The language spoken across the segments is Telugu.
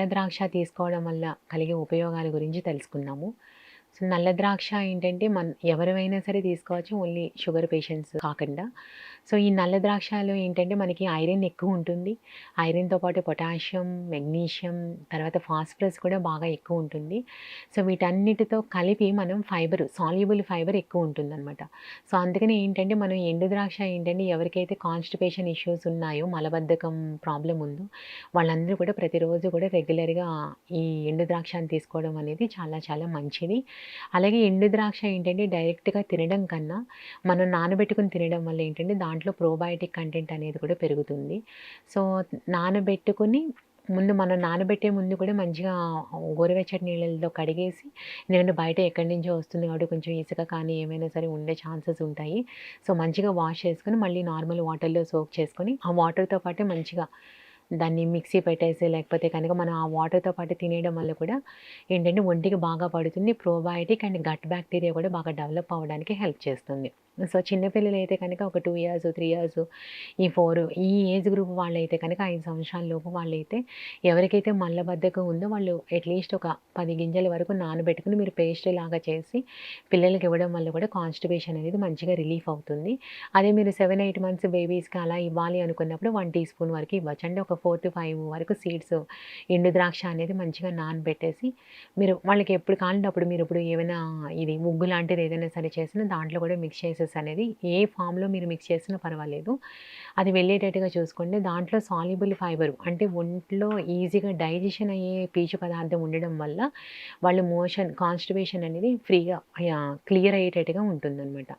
నల్ల ద్రాక్ష తీసుకోవడం వల్ల కలిగే ఉపయోగాల గురించి తెలుసుకున్నాము. సో నల్ల ద్రాక్ష ఏంటంటే మన ఎవరైనా సరే తీసుకోవచ్చు ఓన్లీ షుగర్ పేషెంట్స్ కాకుండా. సో ఈ నల్ల ద్రాక్షలో ఏంటంటే మనకి ఐరన్ ఎక్కువ ఉంటుంది. ఐరన్తో పాటు పొటాషియం మెగ్నీషియం తర్వాత ఫాస్ఫరస్ కూడా బాగా ఎక్కువ ఉంటుంది. సో వీటన్నిటితో కలిపి మనం ఫైబర్ సాల్యుబుల్ ఫైబర్ ఎక్కువ ఉంటుందన్నమాట. సో అందుకని ఏంటంటే మనం ఎండు ద్రాక్ష ఏంటంటే ఎవరికైతే కాన్స్టిపేషన్ ఇష్యూస్ ఉన్నాయో మలబద్ధకం ప్రాబ్లం ఉందో వాళ్ళందరూ కూడా ప్రతిరోజు కూడా రెగ్యులర్గా ఈ ఎండు ద్రాక్షను తీసుకోవడం అనేది చాలా చాలా మంచిది. అలాగే ఎండు ద్రాక్ష ఏంటంటే డైరెక్ట్గా తినడం కన్నా మనం నానబెట్టుకుని తినడం వల్ల ఏంటంటే దాంట్లో ప్రోబయోటిక్ కంటెంట్ అనేది కూడా పెరుగుతుంది. సో నానబెట్టుకుని ముందు మనం నానబెట్టే ముందు కూడా మంచిగా గోరువెచ్చటి నీళ్ళతో కడిగేసి ఎందుకంటే బయట ఎక్కడి నుంచో వస్తుంది కాబట్టి కొంచెం ఇసుక కానీ ఏమైనా సరే ఉండే ఛాన్సెస్ ఉంటాయి. సో మంచిగా వాష్ చేసుకొని మళ్ళీ నార్మల్ వాటర్లో సోక్ చేసుకొని ఆ వాటర్తో పాటు మంచిగా దాన్ని మిక్సీ పెట్టేసి లేకపోతే కనుక మనం ఆ వాటర్తో పాటు తినేయడం వల్ల కూడా ఏంటంటే ఒంటికి బాగా పడుతుంది ప్రోబయాటిక్ అండ్ గట్ బ్యాక్టీరియా కూడా బాగా డెవలప్ అవ్వడానికి హెల్ప్ చేస్తుంది. సో చిన్నపిల్లలు అయితే కనుక ఒక టూ ఇయర్స్ త్రీ ఇయర్స్ ఈ ఫోర్ ఈ ఏజ్ గ్రూప్ వాళ్ళైతే కనుక ఐదు సంవత్సరాల లోపు వాళ్ళైతే ఎవరికైతే మల్లబద్ధకం ఉందో వాళ్ళు అట్లీస్ట్ ఒక పది గింజల వరకు నానబెట్టుకుని మీరు పేస్ట్ లాగా చేసి పిల్లలకి ఇవ్వడం వల్ల కూడా కాన్స్టిపేషన్ అనేది మంచిగా రిలీఫ్ అవుతుంది. అదే మీరు సెవెన్ ఎయిట్ మంత్స్ బేబీస్కి అలా ఇవ్వాలి అనుకున్నప్పుడు వన్ టీ స్పూన్ వరకు ఇవ్వచ్చు. అంటే ఒక ఫోర్ టు ఫైవ్ వరకు సీడ్స్ ఎండు ద్రాక్ష అనేది మంచిగా నానబెట్టేసి మీరు వాళ్ళకి ఎప్పుడు కావాలంటే అప్పుడు మీరు ఇప్పుడు ఏమైనా ఇది ముగ్గు లాంటిది ఏదైనా సరే చేసినా దాంట్లో కూడా మిక్స్ చేసేసి అనేది ఏ ఫామ్లో మీరు మిక్స్ చేసినా పర్వాలేదు. అది వెళ్ళేటట్టుగా చూసుకోండి. దాంట్లో సాల్యుబుల్ ఫైబర్ అంటే ఒంట్లో ఈజీగా డైజెషన్ అయ్యే పీచు పదార్థం ఉండడం వల్ల వాళ్ళు మోషన్ కాన్స్టిపేషన్ అనేది ఫ్రీగా క్లియర్ అయ్యేటట్టుగా ఉంటుందన్నమాట.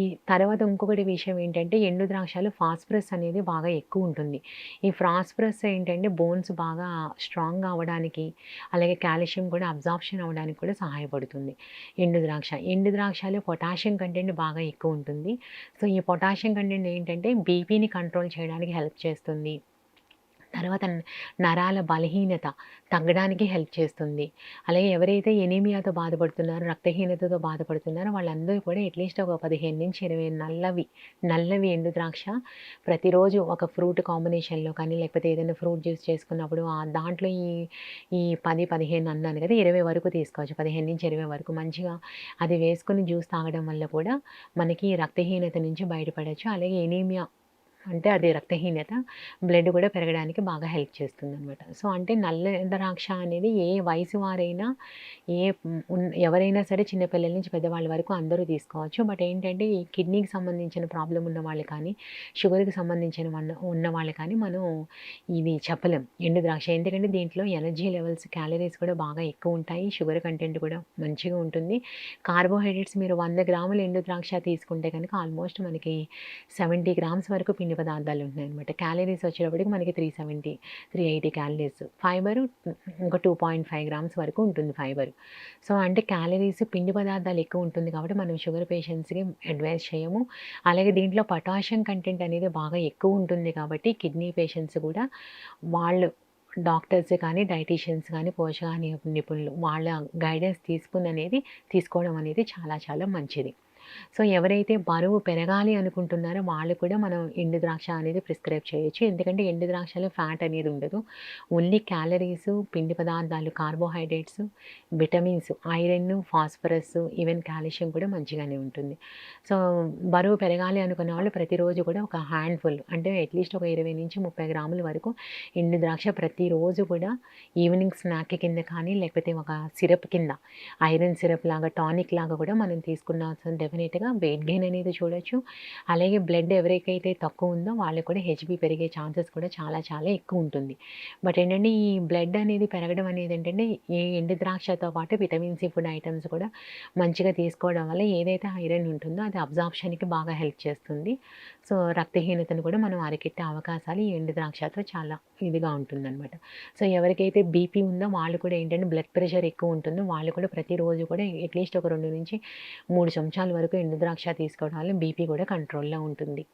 ఈ తర్వాత ఇంకొకటి విషయం ఏంటంటే ఎండు ద్రాక్షలు ఫాస్ఫరస్ అనేది బాగా ఎక్కువ ఉంటుంది. ఈ ఫాస్ఫరస్ ఏంటంటే బోన్స్ బాగా స్ట్రాంగ్ అవ్వడానికి అలాగే కాల్షియం కూడా అబ్జార్ప్షన్ అవ్వడానికి కూడా సహాయపడుతుంది. ఎండు ద్రాక్ష ఎండు ద్రాక్షలో పొటాషియం కంటెంట్ బాగా ఎక్కువ ఉంటుంది. సో ఈ పొటాషియం కంటెంట్ ఏంటంటే బీపీని కంట్రోల్ చేయడానికి హెల్ప్ చేస్తుంది. తర్వాత నరాల బలహీనత తగ్గడానికి హెల్ప్ చేస్తుంది. అలాగే ఎవరైతే ఎనీమియాతో బాధపడుతున్నారో రక్తహీనతతో బాధపడుతున్నారో వాళ్ళందరూ కూడా అట్లీస్ట్ ఒక పదిహేను నుంచి ఇరవై నల్లవి నల్లవి ఎండు ద్రాక్ష ప్రతిరోజు ఒక ఫ్రూట్ కాంబినేషన్లో కానీ లేకపోతే ఏదైనా ఫ్రూట్ జ్యూస్ చేసుకున్నప్పుడు ఆ దాంట్లో ఈ ఈ పది పదిహేను అన్నాను కదా ఇరవై వరకు తీసుకోవచ్చు. పదిహేను నుంచి ఇరవై వరకు మంచిగా అది వేసుకుని జ్యూస్ తాగడం వల్ల కూడా మనకి రక్తహీనత నుంచి బయటపడవచ్చు అలాగే ఎనీమియా అంటే అది రక్తహీనత బ్లడ్ కూడా పెరగడానికి బాగా హెల్ప్ చేస్తుంది అనమాట సో అంటే నల్ల ద్రాక్ష అనేది ఏ వయసు వారైనా ఏ ఎవరైనా సరే చిన్నపిల్లల నుంచి పెద్దవాళ్ళ వరకు అందరూ తీసుకోవచ్చు. బట్ ఏంటంటే ఈ కిడ్నీకి సంబంధించిన ప్రాబ్లం ఉన్న వాళ్ళు కానీ షుగర్కి సంబంధించిన ఉన్న వాళ్ళు కానీ మనం ఇది చెప్పలేం. ఎండు ద్రాక్ష ఎందుకంటే దీంట్లో ఎనర్జీ లెవెల్స్ క్యాలరీస్ కూడా బాగా ఎక్కువ ఉంటాయి. షుగర్ కంటెంట్ కూడా మంచిగా ఉంటుంది. కార్బోహైడ్రేట్స్ మీరు వంద గ్రాములు ఎండు ద్రాక్ష తీసుకుంటే కనుక ఆల్మోస్ట్ మనకి సెవెంటీ గ్రామ్స్ వరకు పిండి పదార్థాలు ఉంటాయి అనమాట క్యాలరీస్ వచ్చేటప్పటికి మనకి three seventy three eighty calories fibre ఒక టూ పాయింట్ ఫైవ్ గ్రామ్స్ వరకు ఉంటుంది ఫైబర్ సో అంటే క్యాలరీస్ పిండి పదార్థాలు ఎక్కువ ఉంటుంది కాబట్టి మనం షుగర్ పేషెంట్స్కి అడ్వైస్ చేయము. అలాగే దీంట్లో పొటాషియం కంటెంట్ అనేది బాగా ఎక్కువ ఉంటుంది కాబట్టి కిడ్నీ పేషెంట్స్ కూడా వాళ్ళు డాక్టర్స్ కానీ డైటీషియన్స్ కానీ పోషక నిపుణులు వాళ్ళ గైడెన్స్ తీసుకుని అనేది తీసుకోవడం అనేది చాలా చాలా మంచిది. సో ఎవరైతే బరువు పెరగాలి అనుకుంటున్నారో వాళ్ళు కూడా మనం ఎండు ద్రాక్ష అనేది ప్రిస్క్రైబ్ చేయొచ్చు. ఎందుకంటే ఎండు ద్రాక్షలో ఫ్యాట్ అనేది ఉండదు. ఓన్లీ క్యాలరీస్ పిండి పదార్థాలు carbohydrates vitamins iron phosphorus even calcium కూడా మంచిగానే ఉంటుంది. సో బరువు పెరగాలి అనుకున్న వాళ్ళు ప్రతిరోజు కూడా ఒక హ్యాండ్ఫుల్ అంటే అట్లీస్ట్ ఒక ఇరవై నుంచి ముప్పై గ్రాముల వరకు ఎండు ద్రాక్ష ప్రతిరోజు కూడా ఈవినింగ్ స్నాక్ కింద కానీ లేకపోతే ఒక సిరప్ కింద ఐరన్ సిరప్ లాగా టానిక్ లాగా కూడా మనం తీసుకున్న డెఫినెట్గా వెయిట్ గెయిన్ అనేది చూడొచ్చు. అలాగే బ్లడ్ ఎవరికైతే తక్కువ ఉందో వాళ్ళకి కూడా హెచ్బి పెరిగే ఛాన్సెస్ కూడా చాలా చాలా ఎక్కువ ఉంటుంది. బట్ ఏంటంటే ఈ బ్లడ్ అనేది పెరగడం అనేది ఏంటంటే ఈ ఎండు ద్రాక్షతో పాటు విటమిన్ సి ఫుడ్ ఐటమ్స్ కూడా మంచిగా తీసుకోవడం వల్ల ఏదైతే ఐరన్ ఉంటుందో అది అబ్జార్ప్షన్కి బాగా హెల్ప్ చేస్తుంది. సో రక్తహీనతను కూడా మనం అరికెట్టే అవకాశాలు ఈ ఎండు ద్రాక్షతో చాలా ఇదిగా ఉంటుందన్నమాట. సో ఎవరికైతే బీపీ ఉందో వాళ్ళు కూడా ఏంటంటే బ్లడ్ ప్రెషర్ ఎక్కువ ఉంటుందో వాళ్ళు కూడా ప్రతిరోజు కూడా అట్లీస్ట్ ఒక రెండు నుంచి మూడు చెంచాల వరకు ఎండు ద్రాక్ష తీసుకోవడం వల్ల బీపీ కూడా కంట్రోల్లో ఉంటుంది.